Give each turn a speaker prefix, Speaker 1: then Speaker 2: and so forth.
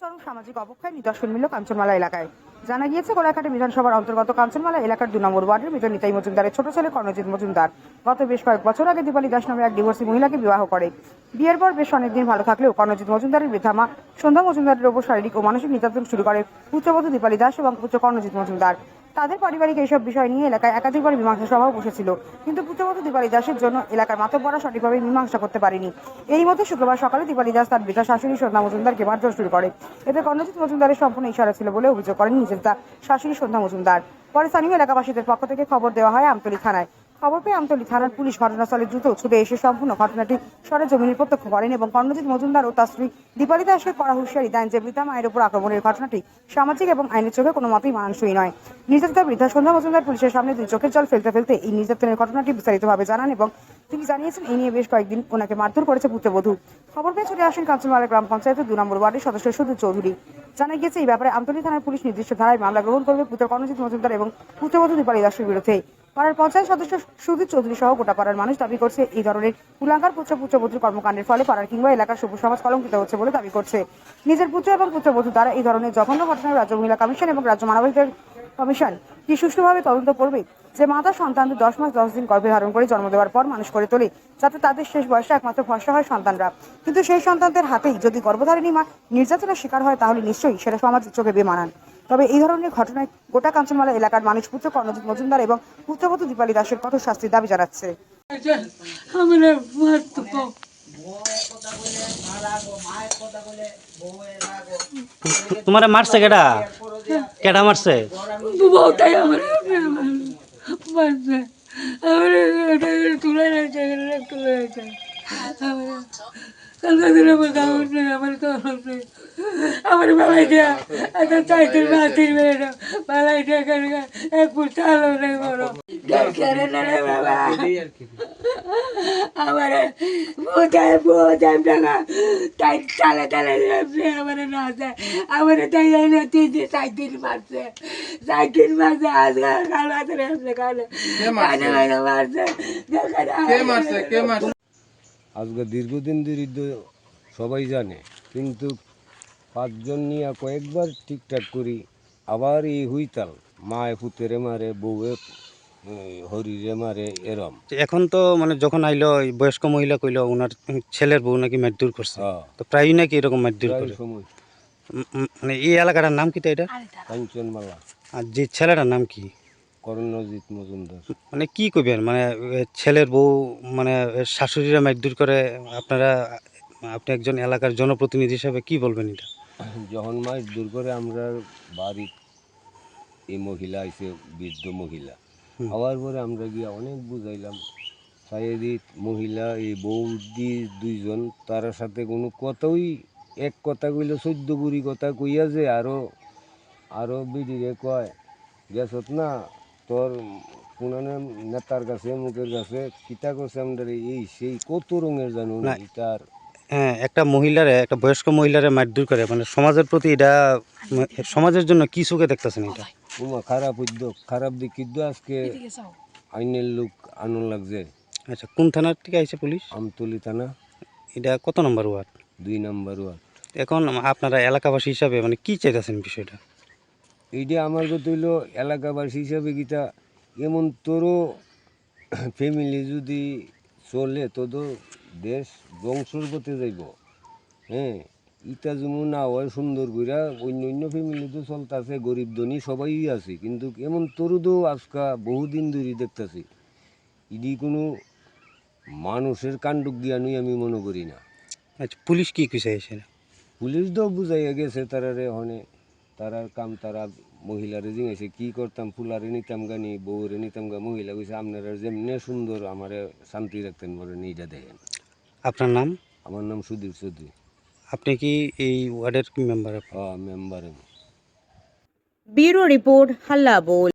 Speaker 1: চরম সামাজিক অবক্ষয় নিদর্শন মিলল কাঞ্চনমালা এলাকায়। জানা গিয়েছে কোলাঘাটে বিধানসভার অন্তর্গত কাঞ্চনমালা এলাকার দু নম্বর ওয়ার্ডের মৃত নিতাই মজুমদারের ছোট ছেলে কর্ণজিৎ মজুমদার। গত বেশ কয়েক বছর আগে দীপালি দাস নামে এক ডিভোর্সি মহিলাকে বিবাহ করে। বিয়ের পর বেশ অনেকদিন ভালো থাকলেও কর্ণজিৎ মজুমদারের বৃদ্ধা মা সন্ধ্যা মজুমদারের ওপর শারীরিক ও মানসিক নির্যাতন শুরু করে পুত্রবধূ দীপালী দাস এবং পুত্র কর্ণজিৎ মজুমদার। তাদের পারিবারিক এইসব বিষয় নিয়ে এলাকায় একাধিকবার মীমাংসা সভাও বসেছিল। কিন্তু পুত্রবধূ দীপালি দাসের জন্য এলাকার মাতব্বরা সঠিকভাবে মীমাংসা করতে পারেনি। এই মধ্যে শুক্রবার সকালে দীপালি দাস তার বেটা শাশুড়ি সন্ধ্যা মজুমদারকে মারধর শুরু করে। এতে কর্ণজিৎ মজুমদারের সম্পূর্ণ ইশারা ছিল বলে অভিযোগ করেন নিজের শাশুড়ি সন্ধ্যা মজুমদার। পরে স্থানীয় এলাকাবাসীদের পক্ষ থেকে খবর দেওয়া হয় আমতলী থানায়। খবর পেয়ে আমতলী থানার পুলিশ ঘটনাস্থলে দ্রুত ছুটে এসে সম্পূর্ণ ঘটনাটি সরে জমিনে প্রত্যক্ষ করেন এবং কর্ণজিৎ মজুমদার ও তার স্ত্রী দীপালি দাসকে কড়া হুঁশিয়ারি দেন যে বৃদ্ধা মায়ের উপর আক্রমণের ঘটনাটি সামাজিক এবং আইনের চোখে কোনো মতেই মানানসই নয়। নির্যাতিতা বৃদ্ধা সন্ধ্যা মজুমদার পুলিশের সামনে দুই চোখের জল ফেলতে ফেলতে এই নির্যাতনের ঘটনাটি বিস্তারিতভাবে জানান এবং তিনি জানিয়েছেন, এই নিয়ে বেশ কয়েকদিন ওনাকে মারধর করেছে পুত্রবধূ। খবর পেয়ে ছুটে আসেন কাঞ্চনমালা গ্রাম পঞ্চায়েতের দু নম্বর ওয়ার্ডের সদস্য সুদূর চৌধুরী। জানা গিয়েছে, এই ব্যাপারে আমতলী থানার পুলিশ নির্দিষ্ট ধারায় মামলা গ্রহণ করবে পুত্র কর্ণজিৎ মজুমদার এবং পুত্রবধূ দীপালি দাসের বিরুদ্ধে। পাড়ার পঞ্চায়েত সদস্য সুদীপ চৌধুরী সহ গোটা পাড়ার মানুষ দাবি করছে, এই ধরনের কুলাঙ্কার পুত্র পুত্রবধূর কর্মকাণ্ডের ফলে পাড়ার কিংবা এলাকার সবুজ সমাজ কলঙ্কিত হচ্ছে বলে দাবি করছে। নিজের পুত্র এবং পুত্রবধূ দ্বারা এই ধরনের জঘন্য ঘটনায় রাজ্য মহিলা কমিশন এবং রাজ্য মানবাধিকার কমিশন কি সুষ্ঠুভাবে তদন্ত করবে? যে মাতা সন্তানদের দশ মাস, দশ দিন গর্ভে ধারণ করে জন্ম দেওয়ার পর মানুষ করে তোলে, যাতে তাদের শেষ বয়সে একমাত্র ভরসা হয় সন্তানরা। কিন্তু সেই সন্তানদের হাতেই যদি গর্ভধারিণী মা নির্যাতনের শিকার হয়, তাহলে নিশ্চয়ই সেটা সমাজের চোখে বেমানান। তবে এই ধরনের ঘটনায় গোটা কাঞ্চনমালা এলাকার মানুষ পুত্র কর্ণজিৎ মজুমদার এবং পুত্রবধূ দীপালি দাসের কঠোর শাস্তির দাবি জানাচ্ছে।
Speaker 2: তোমারে মারছে কেডা? কেডা মারছে?
Speaker 3: বউটাই আমার মারছে। আমার তুলে তুলে আমার বেলায় দিয়া একটা চাইতির মাতির বেড়ে বেলায় দিয়া এক ফুট চালও নেই বড়। আমার বোঝায় বোঝায় টাকা তাই চালে চালে আমার না যায় আমার তাই এনে তিন দিন চার মারছে। চার মারছে আজকে কাল আসলে কালে মারছে।
Speaker 4: কে মারছে? কে মারছে?
Speaker 5: আজকে দীর্ঘদিন ধরে সবাই জানে কিন্তু পাঁচজন নিয়ে কয়েকবার ঠিকঠাক করি আবার এই হুইতাল মায়ে পুতেরে মারে বউয়ে হরিরে মারে এরম।
Speaker 2: এখন তো মানে যখন আইলো বয়স্ক মহিলা কইলো ওনার ছেলের বউ নাকি মারধর করছে।
Speaker 5: হ্যাঁ।
Speaker 2: তো প্রায়ই নাকি এরকম মারধর
Speaker 5: প্রায়
Speaker 2: করে? মানে এই এলাকাটার নাম কি তো এটা?
Speaker 5: কাঞ্চনমালা।
Speaker 2: আর যে ছেলেটার নাম কি?
Speaker 5: করণজিৎ মজুমদার।
Speaker 2: মানে কি কইবেন? মানে ছেলের বউ মানে শাশুড়িরা মারধর করে আপনারা আপনি একজন এলাকার জনপ্রতিনিধি হিসাবে কি বলবেন এটা?
Speaker 5: যখন মাছ দূর করে আমরা বাড়ি এই মহিলা আইসে বৃদ্ধ মহিলা। হওয়ার পরে আমরা গিয়ে অনেক বুঝাইলাম শারীরিক মহিলা এই বৌদি দুইজন তার সাথে কোনো কথাই এক কথা কইলে চোদ্দ বুড়ি কথা কইয়া যে আরও আরও বিডিরে কয় গেছত না তোর পুনানে নেতার কাছে মুখের কাছে কিতা করছে আমাদের এই সেই কত রঙের জানো
Speaker 2: না।
Speaker 5: তার
Speaker 2: হ্যাঁ একটা মহিলারে একটা বয়স্ক মহিলারে মারধর করে মানে সমাজের প্রতি এটা সমাজের জন্য কি চোখে দেখতেছেন এটা?
Speaker 5: উমা খারাপ উদ্যোগ খারাপ দিক কিন্তু আজকে আইনের লোক আনন্দ লাগছে।
Speaker 2: আচ্ছা কোন থানার থেকে আইছে পুলিশ?
Speaker 5: আমতলি থানা।
Speaker 2: এটা কত নম্বর ওয়ার্ড?
Speaker 5: দুই নাম্বার ওয়ার্ড।
Speaker 2: এখন আপনারা এলাকাবাসী হিসাবে মানে কি চাইতেছেন বিষয়টা?
Speaker 5: এইটা আমার কথা হইল এলাকাবাসী হিসাবে গীতা এমন তোরও ফ্যামিলি যদি চলে তো দেশ ধ্বংসর পথে যাইব। হ্যাঁ ইটা যেমন না হয় সুন্দর কইরা অন্য অন্য ফ্যামিলি তো চলতেছে গরিব ধনী সবাই আছে কিন্তু এমন তোরও তো আজকা বহুদিন ধরে দেখতেছি। ইডি কোনো মানুষের কাণ্ডক জ্ঞানই আমি মনে করি না।
Speaker 2: আচ্ছা পুলিশ কি এসে?
Speaker 5: পুলিশ তো বুঝাইয়া গেছে তারারে হনে তারার কাম তারা মহিলারে জিঙেছে কি করতাম ফুলারে নিতাম গানি বউরে নিতাম গা মহিলা কইছে আপনারা যেমনি সুন্দর আমারে শান্তি রাখতেন বলে এইটা দেখেন।
Speaker 2: আপনার নাম?
Speaker 5: আমার নাম সুধীর চৌধুরী।
Speaker 2: আপনি কি এই ওয়ার্ডের মেম্বার
Speaker 5: হ্যাঁ মেম্বার
Speaker 1: ব্যুরো রিপোর্ট হাল্লা বোল।